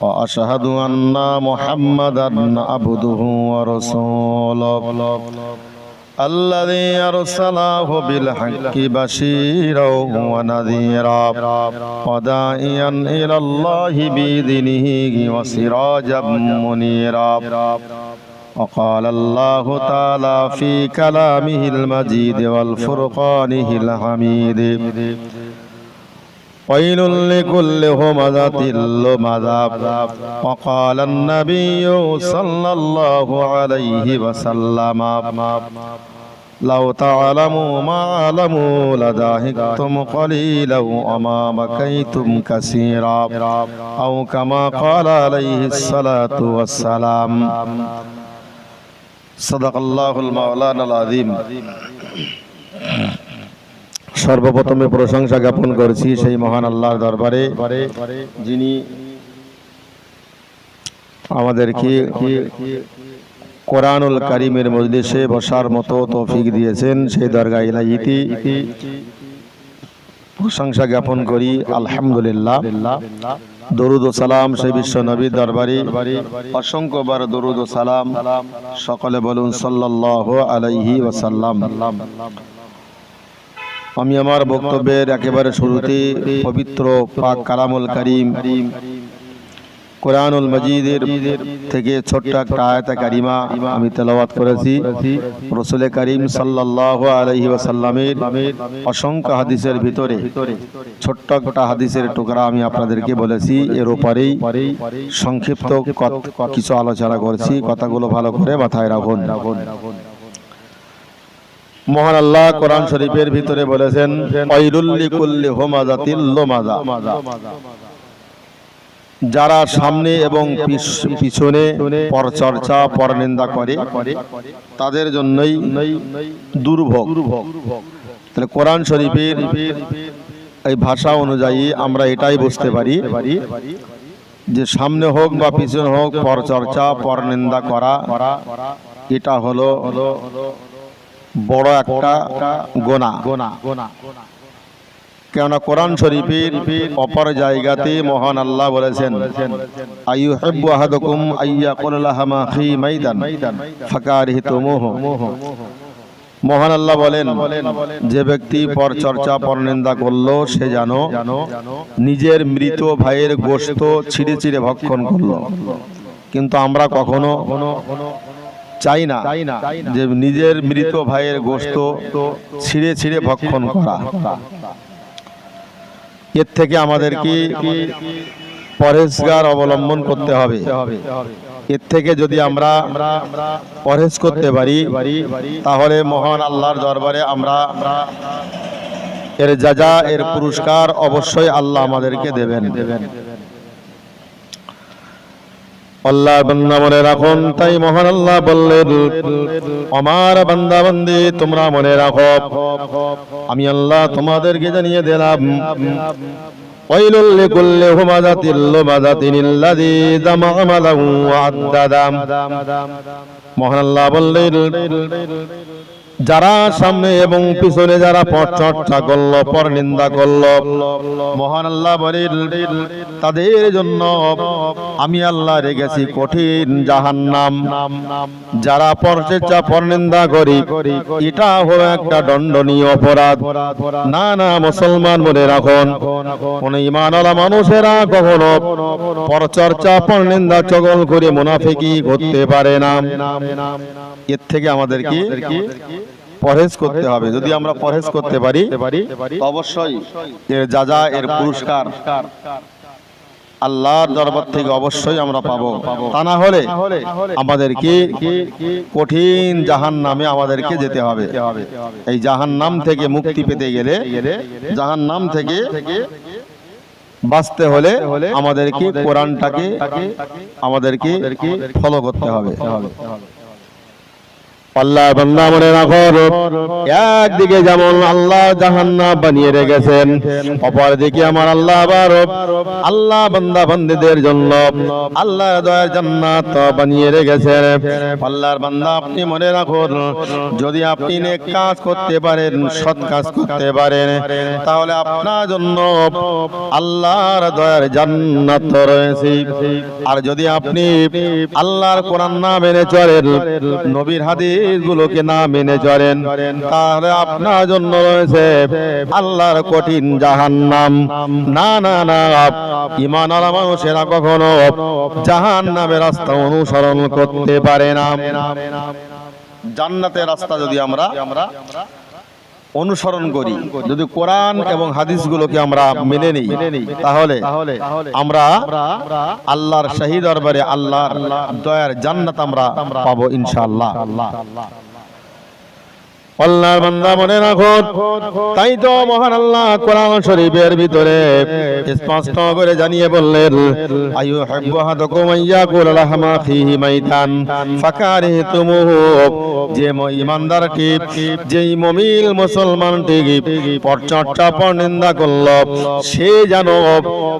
واشهد ان محمدا عبده ورسوله الذي ارسله بالحق بشيرا ونذيرا وداعيا الى الله باذنه وسراجا منيرا وقال الله تعالى في كلامه المجيد والفرقانه الحميد ويل لكل همزة لمزة وقال النبي صلى الله عليه وسلم لو تعلموا ما علموا لضحكتم قليلا وما بكيتم كثيرا أو كما قال عليه الصلاة والسلام صدق الله المولانا العظيم সর্বপ্রথমে প্রশংসা জ্ঞাপন করছি সেই মহান আল্লাহর দরবারে, যিনি আমাদেরকে কোরআনুল কারিমের মজলিসে বসার মতো তৌফিক দিয়েছেন, সেই দরগা ইলাহিতি প্রশংসা জ্ঞাপন করি, আলহামদুলিল্লাহ। দরুদ ও সালাম সেই বিশ্ব নবীর দরবারে, অসংখ্যবার দরুদ ও সালাম সকলে বলুন সাল্লাল্লাহু আলাইহি ওয়াসাল্লাম। আমি আমার বক্তব্যের একেবারে শুরুতে পবিত্র পাক কালামুল করিম কোরআনুল মজিদের থেকে ছোট্ট একটা আয়াত কারিমা আমি তেলাওয়াত করেছি। রসুল করিম সাল্লাল্লাহু আলাইহি ওয়াসাল্লামের অসংখ্য হাদিসের ভিতরে ছোট্ট একটা হাদিসের টুকরা আমি আপনাদেরকে বলেছি। এর উপরেই সংক্ষিপ্ত কিছু আলোচনা করছি। কথাগুলো ভালো করে মাথায় রাখুন। মহান আল্লাহ কোরআন শরীফের ভিতরে বলেছেন যারা সামনে এবং পিছ- পিছনে পরচর্চা, পরনিন্দা করে, তাদের জন্যই দুর্ভোগ। তাহলে কোরআন শরীফের এই ভাষা অনুযায়ী আমরা এটাই বুঝতে পারি যে সামনে হোক বা পিছনে হোক পরচর্চা, পরনিন্দা করা, এটা হলো বড় একটা গোনা। গোনা গোনা। কেননা কোরআন শরীফের অপর জায়গাতে মহান আল্লাহ বলেছেন আহাদুকুম ফি মাইদান ফাকারিহতুমুহু। মহান আল্লাহ বলেন যে ব্যক্তি পর চর্চা পরনিন্দা করল সে জানো নিজের মৃত ভাইয়ের গোশত ছিঁড়ে ছিঁড়ে ভক্ষণ করল। কিন্তু আমরা কখনো চাই না যে নিজের মৃত ভাইয়ের গোশত ছিঁড়ে ছিঁড়ে ভক্ষণ করা। এর থেকে আমাদেরকে পরেশগার অবলম্বন করতে হবে? এর থেকে যদি আমরা পরেশ করতে পারি তাহলে মহান আল্লাহর দরবারে আমরা এর যা যা এর পুরস্কার অবশ্যই আল্লাহ আমাদেরকে দেবেন। আল্লাহ বান্দা মনে রাখুন, তাই মহান আল্লাহ বললেন, আমার বান্দা বান্দি তোমরা মনে রাখো, আমি আল্লাহ তোমাদেরকে জানিয়ে দিলাম, ওয়াইলুল লিকুল্লি হুমাযাতিল লুমাযাতিন আল্লাযী জামা'a মালাহু ওয়া আদ্দাদা। মহান আল্লাহ বললেন যারা সামনে এবং পিছনে যারা পথ চর্চা করল, পর নিন্দা করল, মহান আল্লাহ তাদের জন্য আমি আল্লাহ রেখেছি কঠিন জাহান্নাম। যারা পরচর্চা পর নিন্দা করি, এটা হলো একটা দণ্ডনীয় অপরাধ। না না, মুসলমান মনে রাখুন, কোন ইমানওয়ালা মানুষেরা কখনো পরচর্চা পর নিন্দা, চগল করে মুনাফিকি করতে পারে না। এর থেকে আমাদেরকে পরহেজ করতে হবে। যদি আমরা পরহেজ করতে পারি অবশ্যই এর যা যা এর পুরস্কার। আল্লাহর দরবার থেকে অবশ্যই আমরা পাবো। তা না হলে আমাদেরকে কঠিন জাহান নামে আমাদেরকে যেতে হবে। এই জাহান নাম থেকে মুক্তি পেতে গেলে জাহান নাম থেকে বাঁচতে হলে আমাদেরকে কোরআনটাকে আমাদেরকে ফলো করতে হবে। আল্লাহ বান্দা মনে রাখো। একদিকে যেমন আল্লাহ জাহান্নাম বানিয়ে রেখেছেন অপর দিকে আমার আল্লাহ আবার আল্লাহ বান্দা বান্দীদের জন্য আল্লাহ দয়ার জান্নাত বানিয়ে রেখেছেন। আল্লাহর বান্দা আপনি মনে রাখুন, যদি আপনি নেক কাজ করতে পারেন, সৎ কাজ করতে পারেন, তাহলে আপনার জন্য আল্লাহর দয়ার জান্নাত রয়েছে। আর যদি আপনি আল্লাহর কোরআন না মেনে চলেন, নবীর হাদিস গুলোকে না মেনে চলেন। তাহলে আপনার জন্য রয়েছে আল্লাহর কঠিন জাহান্নাম। না না না ইমান আলা মানুষেরা কখনো জাহান নামে রাস্তা অনুসরণ করতে পারে না। জান্নাতের রাস্তা যদি আমরা অনুসরণ করি। যদি কোরআন এবং হাদিসগুলোকে আমরা মেনে নিই, তাহলে আমরা আল্লাহর শাহী দরবারে আল্লাহর দয়ার জান্নাত আমরা পাবো ইনশাআল্লাহ। আল্লাহর বান্দা মনে রাখো। তাই তো মহান আল্লাহ কোরআন শরীফের ভিতরে স্পষ্ট করে জানিয়ে বললেন আয়ু হাব্বু হাদাকুম আইয়াকুল লাহমা ফিহি মাইতান ফাকারিহতুমুহু। যে ম- ইমানদারটি যেই মমিল মুসলমানটি পরচর্চা পর নিন্দা করল, সে যেন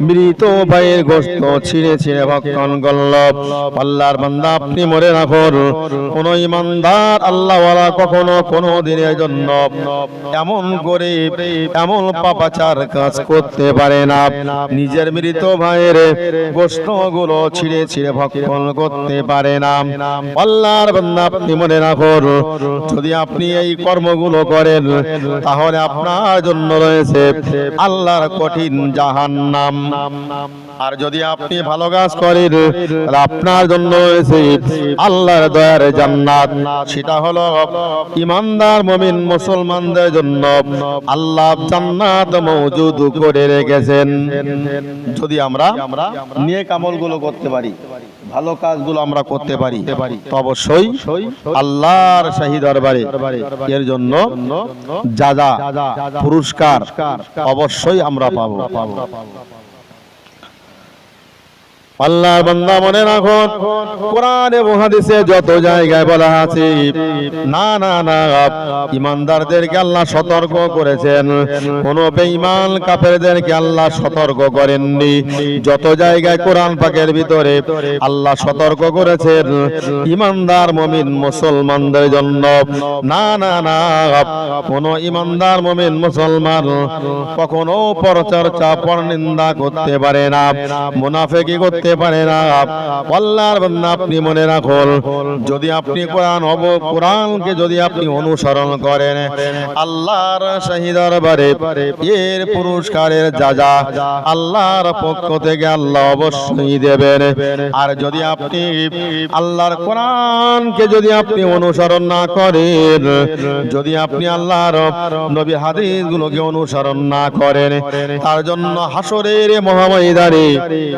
মৃত ভাইয়ের গোস্ত ছিঁড়ে ছিঁড়ে ভক্ষণ করল। আল্লাহর বান্দা আপনি মনে রাখুন, কোন ইমানদার আল্লাহওয়ালা কখনো কোনো দিনের জন্য এমন করে এমন পাপাচার কাজ করতে পারে না। নিজের মৃত ভাইয়ের গোস্তগুলো ছিঁড়ে ছিঁড়ে ভক্ষণ করতে পারে না। আল্লাহর বান্দা, আপনি মনে রাখুন, যদি আপনি এই কর্মগুলো করেন, তাহলে আপনার জন্য রয়েছে আল্লাহর কঠিন জাহান্নাম। আর যদি আপনি ভালো কাজ করেন আপনার জন্য রয়েছে আল্লাহর দয়ার জান্নাত। সেটা হলো ইমানদার মুমিন মুসলমানদের জন্য আল্লাহ জান্নাত মওজুদ করে রেখেছেন। যদি আমরা নেক আমলগুলো করতে পারি, ভালো কাজগুলো আমরা করতে পারি অবশ্যই আল্লাহর শাহী দরবারে এর জন্য যা যা পুরস্কার অবশ্যই আমরা পাবো। আল্লাহর বান্দা মনে রাখুন কোরআন এবং হাদিসে যত জায়গায় বলা আছে, না না না ইমানদারদেরকে আল্লাহ সতর্ক করেছেন। কোন বেঈমান কাফেরদেরকে আল্লাহ সতর্ক করেননি। যত জায়গায় কোরআন পাকের ভিতরে আল্লাহ সতর্ক করেছেন, ইমানদার মমিন মুসলমানদের জন্য। না না না কোন ইমানদার মমিন মুসলমান কখনো পরচর্চা, পরনিন্দা করতে পারে না। মুনাফেকি করতে পারে না। আল্লাহর বান্দা আপনি মনে রাখুন, যদি আপনি কোরআন হব কোরআনকে যদি আপনি অনুসরণ করেন, আল্লাহর শাহী দরবারে এর পুরস্কারের যা যা আল্লাহর পক্ষ থেকে আল্লাহ অবশ্যই দেবেন। আর যদি আপনি আল্লাহর কোরআনকে যদি আপনি অনুসরণ না করেন, যদি আপনি আল্লাহর নবী হাদিস গুলোকে অনুসরণ না করেন, তার জন্য হাসরের মহাময়দানে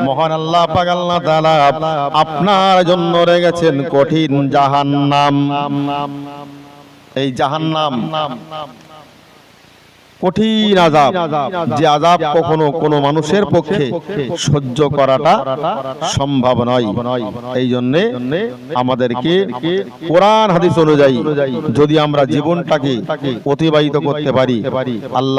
মহান আল্লাহ পাক আল্লাহ তাআলা আপনার জন্য রেখেছেন কঠিন জাহান্নাম। এই জাহান্নাম কঠিন আজাব যে আজাব কখনো কোনো মানুষের পক্ষে সহ্য করাটা সম্ভব নয়। এই জন্য আমাদেরকে কোরআন, হাদিস অনুযায়ী যদি আমরা জীবনটাকে অতিবাহিত করতে পারি, আল্লাহ